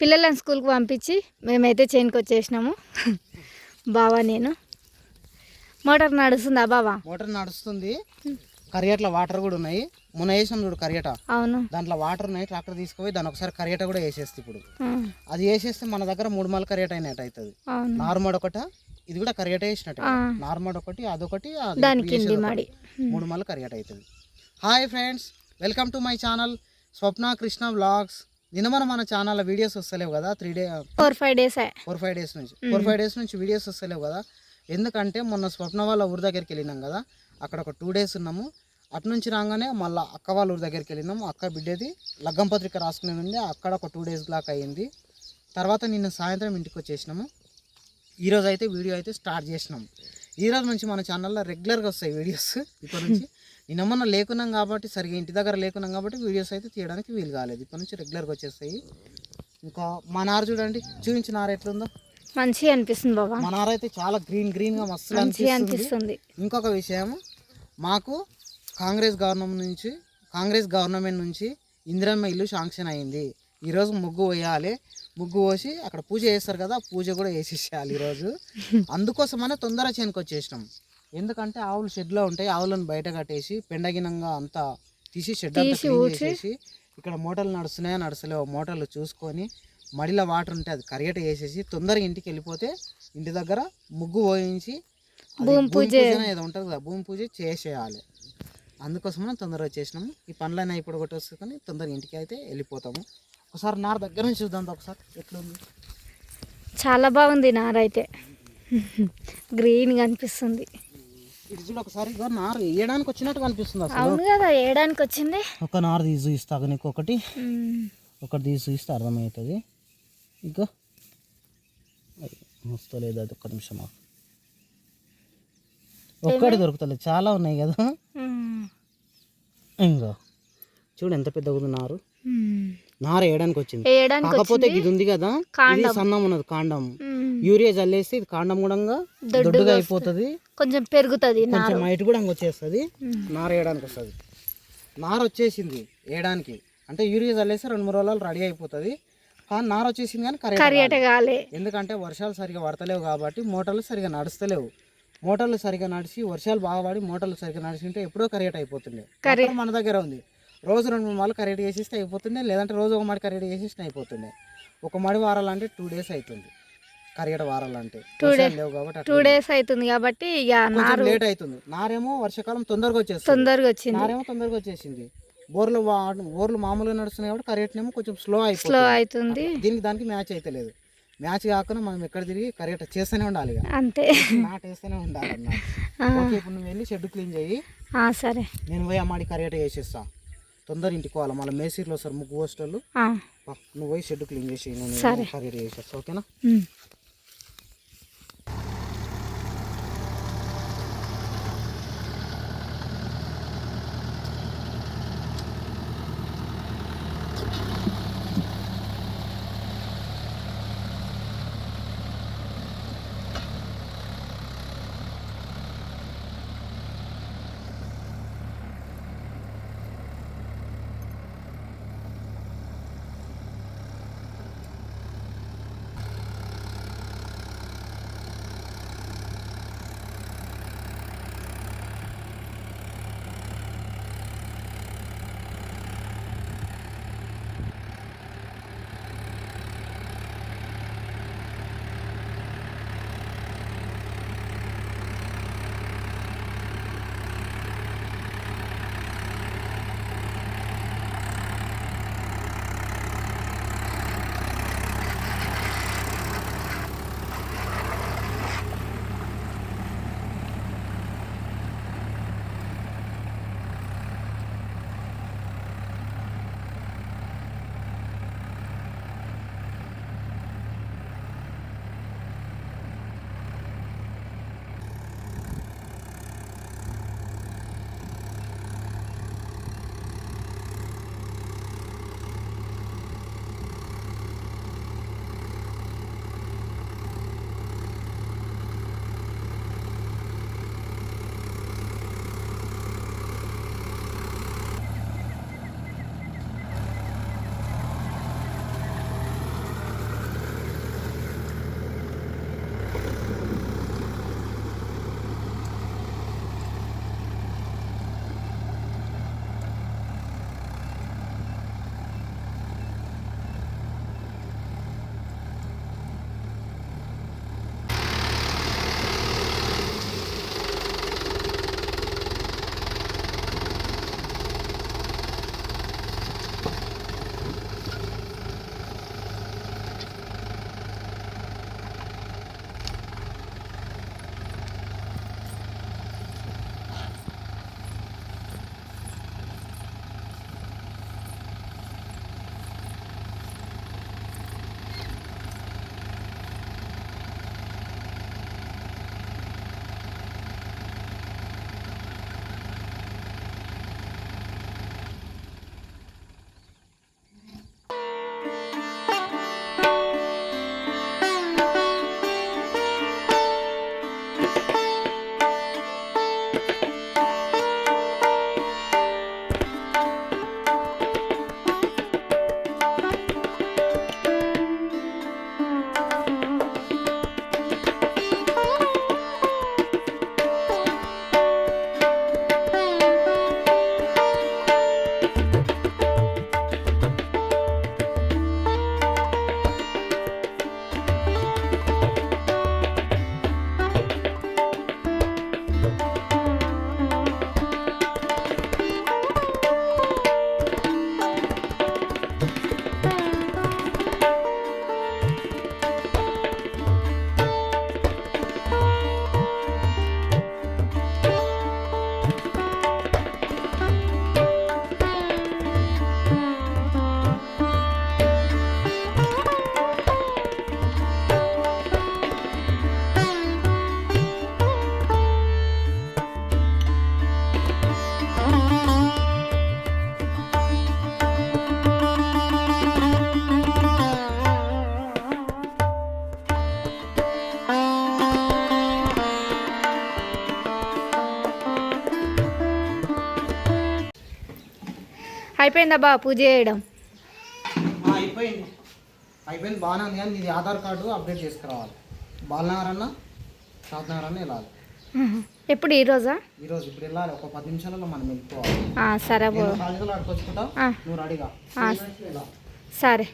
పిల్లలను స్కూల్కి పంపించి మేమైతే చేనుకి వచ్చేసినాము. బావా నేను. మోటార్ నడుస్తుందా బావా? మోటార్ నడుస్తుంది. కరియట్ల వాటర్ కూడా ఉన్నాయి. మొన్న వేసాం చూడు కరియట అవును. దాంట్లో వాటర్ ఉన్నాయి. ట్రాక్టర్ తీసుకుపోయి దాని ఒకసారి కరియట కూడా వేసేస్తే ఇప్పుడు. అది వేసేస్తే మన దగ్గర మూడు మాల కరియట అయినట్టు అవుతుంది. నార్మల్ ఒకట ఇది కూడా కరియట వేసినట్టు. నార్మల్ ఒకటి అదొకటి మడి. మాల కరియట అవుతుంది. Hi friends welcome to my channel Swapna Krishna vlogs. నిన్న మన ఛానల్లో వీడియోస్ వస్తలేవు కదా? Three day four five days four five days నుంచి. ఫోర్ ఫైవ్ డేస్ నుంచి వీడియోస్ వస్తలేవు కదా? ఎందుకంటే మొన్న స్వప్న వాళ్ళ ఊరి దగ్గరికి వెళ్ళినాం కదా? అక్కడ ఒక టూ డేస్ ఉన్నాము. అటు నుంచి రాగానే మళ్ళీ అక్క వాళ్ళ ఊరి దగ్గరికి వెళ్ళినాము. అక్క బిడ్డది లగ్గం పత్రిక రాసుకునే ఉంది. అక్కడ ఒక టూ డేస్ లాక్ అయ్యింది. తర్వాత నిన్న సాయంత్రం ఇంటికి వచ్చేసినాము. ఈరోజు అయితే వీడియో అయితే స్టార్ట్ చేసినాం ఈ రోజు నుంచి మన ఛానల్లో రెగ్యులర్గా వస్తాయి వీడియోస్ ఇప్పటి నుంచి నిన్న మొన్న లేకున్నాం కాబట్టి సరిగా ఇంటి దగ్గర లేకున్నాం కాబట్టి వీడియోస్ అయితే తీయడానికి వీలు కాలేదు. ఇప్పటి నుంచి రెగ్యులర్గా వచ్చేస్తాయి. ఇంకా మా నార చూడండి. చూపించిన నార ఎట్లుందో. మంచిగా అనిపిస్తుంది బాబా. మా నార అయితే చాలా గ్రీన్ గ్రీన్గా మస్తు అనిపిస్తుంది. ఇంకొక విషయం మాకు కాంగ్రెస్ గవర్నమెంట్ నుంచి కాంగ్రెస్ గవర్నమెంట్ నుంచి ఇందిరమ్మ ఇల్లు శాంక్షన్ అయింది. ఈరోజు ముగ్గు వేయాలి. ముగ్గు పోసి అక్కడ పూజ చేస్తారు కదా పూజ కూడా వేసేసేయాలి ఈరోజు. అందుకోసమనే తొందర చేనుకు వచ్చేసినాం ఎందుకంటే ఆవులు షెడ్లో ఉంటాయి. ఆవులను బయట కట్టేసి పెండగినంగా అంతా తీసి షెడ్. చేసేసి ఇక్కడ మోటార్లు నడుస్తున్నాయో నడుస్తలేవో మోటార్లు చూసుకొని మడిలో వాటర్ ఉంటే అది కరియట వేసేసి తొందరగా ఇంటికి వెళ్ళిపోతే ఇంటి దగ్గర ముగ్గు పోయించి భూమి పూజ. ఏదో ఉంటుంది కదా భూమి పూజ చేసేయాలి. అందుకోసం మనం తొందరగా వచ్చేసినాము. ఈ పనులైనా ఇప్పుడు ఒకటి వస్తుంది తొందరగా ఇంటికి అయితే వెళ్ళిపోతాము. ఒకసారి నార దగ్గర నుంచి చూద్దాం ఒకసారి ఎట్లుంది? చాలా బాగుంది నారైతే గ్రీన్గా అనిపిస్తుంది. చూడు ఒకసారి నార వేయడానికి వచ్చినట్టు కనిపిస్తుంది అసలు. అవును కదా వేయడానికి వచ్చింది. ఒక నార తీసి చూపిస్తా నీకు ఒకటి. ఒకటి తీసి చూపిస్తే అర్థమవుతుంది ఇంకా వస్తలేదు అది ఒక్క నిమిషం. ఒక్కటి దొరుకుతలేదు చాలా ఉన్నాయి కదా. ఇంకా చూడు ఎంత పెద్దగా ఉంది నారు. నార వేయడానికి వచ్చింది. వేయడానికి కాకపోతే ఇది ఉంది కదా ఇది. సన్నం ఉన్నది కాండం. యూరియా చల్లేస్తే ఇది కాండం కూడా దొడ్డుగా అయిపోతుంది. కొంచెం పెరుగుతుంది కొంచెం హైట్ కూడా వచ్చేస్తుంది. నార వేయడానికి వస్తుంది. నార వచ్చేసింది వేయడానికి. అంటే యూరియా చల్లేస్తే రెండు మూడు రోజులు రెడీ అయిపోతుంది. కానీ నార వచ్చేసింది కానీ కరెక్ట్ కరియట కాలే. ఎందుకంటే వర్షాలు సరిగా పడతలేవు కాబట్టి మోటార్లు సరిగా నడుస్తలేవు. మోటార్లు సరిగా నడిచి వర్షాలు బాగా పడి మోటార్లు సరిగా నడిచింటే ఎప్పుడో కరెక్ట్ అయిపోతుండే. కరే- మోటార్ మన దగ్గర ఉంది. రోజు రెండు మూడు మాలు కరెక్ట్ చేసేస్తే అయిపోతుండే లేదంటే రోజు ఒక మడి కరెక్ట్ చేసేస్తే అయిపోతుండే. ఒక మడి వారాలంటే టూ డేస్ అవుతుంది కరిగట వారాలంటే. వర్షాలు లేవు కాబట్టి టూ డేస్ అవుతుంది కాబట్టి ఇక నారు లేట్ అవుతుంది నారేమో వర్షాకాలం తొందరగా వచ్చేస్తుంది. తొందరగా వచ్చింది. నారేమో తొందరగా వచ్చేసింది. బోర్లు బోర్లు మామూలుగా నడుస్తున్నాయి కాబట్టి కరెక్ట్నేమో కొంచెం స్లో స్లో అయిపోతుంది. అవుతుంది దీనికి దానికి మ్యాచ్ అయితే లేదు. మ్యాచ్ కాకుండా మనం ఎక్కడ తిరిగి కరెక్ట్ చేస్తూనే ఉండాలి అంతే. నాట్ వేస్తూనే ఉండాలి. ఓకే ఇప్పుడు నువ్వు వెళ్ళి షెడ్ క్లీన్ చేయి. సరే. నేను పోయి అమ్మాడి కరెక్ట్ చేసేస్తా. తొందర ఇంటికి పోవాలి? మళ్ళీ మేసీర్లో వస్తారు ముగ్గు పోస్టర్లు. ఆ, నువ్వు పోయి షెడ్ క్లీన్ చేసి నేను సరే. కరెక్ట్ చేసేస్తా. ఓకేనా అయిపోయిందా బా పూజ చేయడం? అయిపోయింది. అయిపోయింది బాగానే ఉంది కానీ నీది ఆధార్ కార్డు అప్డేట్ చేసుకురావాలి. బాలనగర్ అన్న షాద్నగర్ అన్న వెళ్ళాలి ఎప్పుడు ఈరోజా ఈరోజు ఇప్పుడు వెళ్ళాలి. ఒక పది నిమిషాలలో మనం వెళ్ళిపోవాలి. సరే. నువ్వు రెడీగా. సరే.